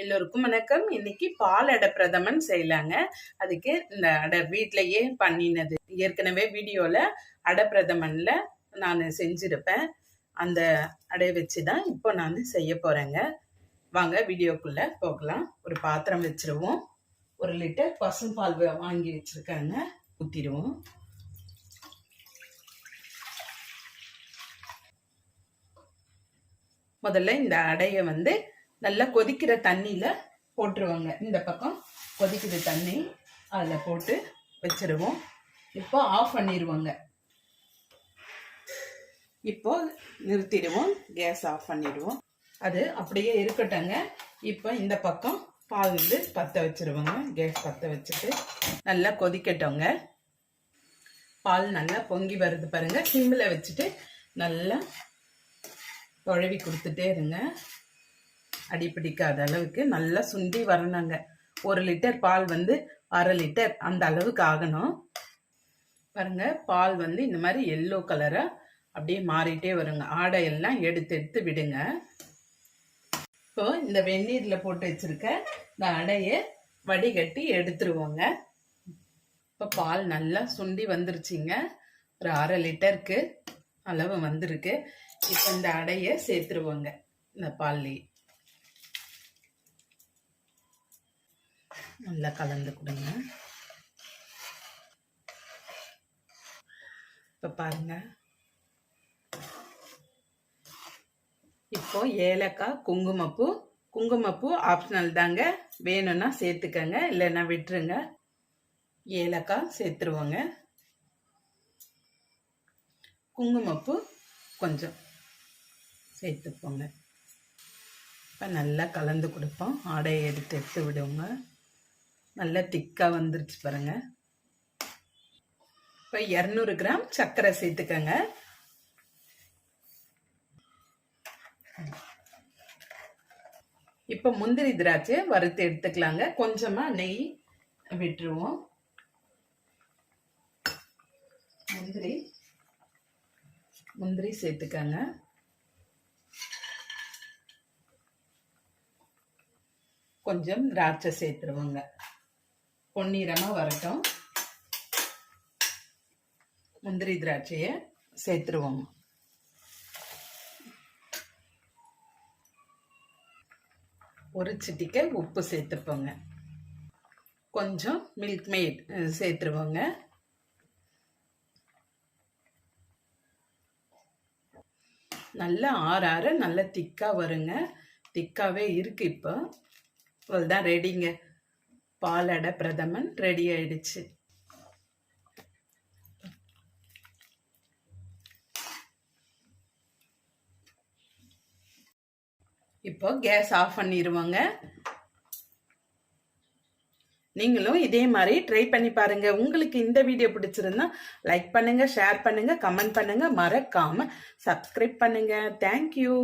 எல்லோருக்கும் வணக்கம். இன்னைக்கு பால் அடை பிரதமன் செய்யலாங்க. அதுக்கு இந்த அடை வீட்டிலையே பண்ணினது. ஏற்கனவே வீடியோவில் அடை பிரதமனில் நான் செஞ்சுருப்பேன். அந்த அடையை வச்சு தான் இப்போ நான் செய்ய போகிறேங்க வாங்க வீடியோக்குள்ளே போகலாம். ஒரு பாத்திரம் வச்சுருவோம். ஒரு லிட்டர் பசும்பால் வாங்கி வச்சுருக்காங்க. ஊற்றிடுவோம் முதல்ல இந்த அடையை வந்து நல்லா கொதிக்கிற தண்ணியில் போட்டுருவாங்க. இந்த பக்கம் கொதிக்கிற தண்ணி அதில் போட்டு வச்சிருவோம். இப்போ ஆஃப் பண்ணிடுவோங்க இப்போ நிறுத்திடுவோம். கேஸ் ஆஃப் பண்ணிடுவோம். அது அப்படியே இருக்கட்டங்க இப்போ இந்த பக்கம் பால் வந்து பற்ற வச்சிருவோங்க. கேஸ் பற்ற வச்சுட்டு நல்லா கொதிக்கட்டோங்க பால் நல்லா பொங்கி வருது பாருங்கள் சிம்மில் வச்சுட்டு நல்லா தொழவி கொடுத்துட்டே இருங்க. அடி பிடிக்காத அளவுக்கு நல்லா சுண்டி வரணுங்க. ஒரு லிட்டர் பால் வந்து அரை லிட்டர் அந்த அளவுக்கு ஆகணும். பாருங்க பால் வந்து இந்த மாதிரி எல்லோ கலரா அப்படியே மாறிட்டே வருங்க. ஆடையெல்லாம் எடுத்து எடுத்து விடுங்க. இப்போ இந்த வெந்நீர்ல போட்டு வச்சிருக்க இந்த அடையை வடிகட்டி எடுத்துருவோங்க. இப்போ பால் நல்லா சுண்டி வந்துருச்சுங்க. ஒரு அரை லிட்டருக்கு அளவு வந்திருக்கு. இப்போ இந்த அடையை சேர்த்துருவோங்க இந்த பால்லையே. நல்லா கலந்து கொடுங்க. இப்போ பாருங்க. இப்போ ஏலக்காய் குங்குமப்பூ குங்குமப்பூ ஆப்ஷனல் தாங்க. வேணும்னா சேர்த்துக்கங்க இல்லைன்னா விட்டுருங்க. ஏலக்காய் சேர்த்துருவோங்க. குங்குமப்பூ கொஞ்சம் சேர்த்துப்போங்க இப்போ நல்லா கலந்து கொடுப்போம். ஆடையை எடுத்து எடுத்து விடுவோங்க. நல்லா திக்காக வந்துருச்சு பாருங்க. இப்போ இரநூறு கிராம் சர்க்கரை சேர்த்துக்கங்க. இப்போ முந்திரி திராட்சை வறுத்து எடுத்துக்கலாங்க. கொஞ்சமாக நெய் விட்டுருவோம். முந்திரி. முந்திரி சேர்த்துக்கங்க. கொஞ்சம் திராட்சை சேர்த்துருவோங்க. பொன்னிறமாக வரட்டும். முந்திரி திராட்சையை சேர்த்துருவோம். ஒரு சிட்டிக்கை உப்பு சேர்த்துப்போங்க. கொஞ்சம் மில்க் மேட் சேர்த்துருவோங்க. நல்லா ஆற நல்லா திக்காக வருங்க. திக்காகவே இருக்குது இப்போ. அவ்வளோதான் ரெடிங்க பாலடை பிரதமன் ரெடி ஆயிடுச்சு. இப்போ கேஸ் ஆஃப் பண்ணிடுவோங்க நீங்களும் இதே மாதிரி ட்ரை பண்ணி பாருங்க. உங்களுக்கு இந்த வீடியோ பிடிச்சிருந்தா லைக் பண்ணுங்க ஷேர் பண்ணுங்க கமெண்ட் பண்ணுங்க. மறக்காம சப்ஸ்கிரைப் பண்ணுங்க. தேங்க்யூ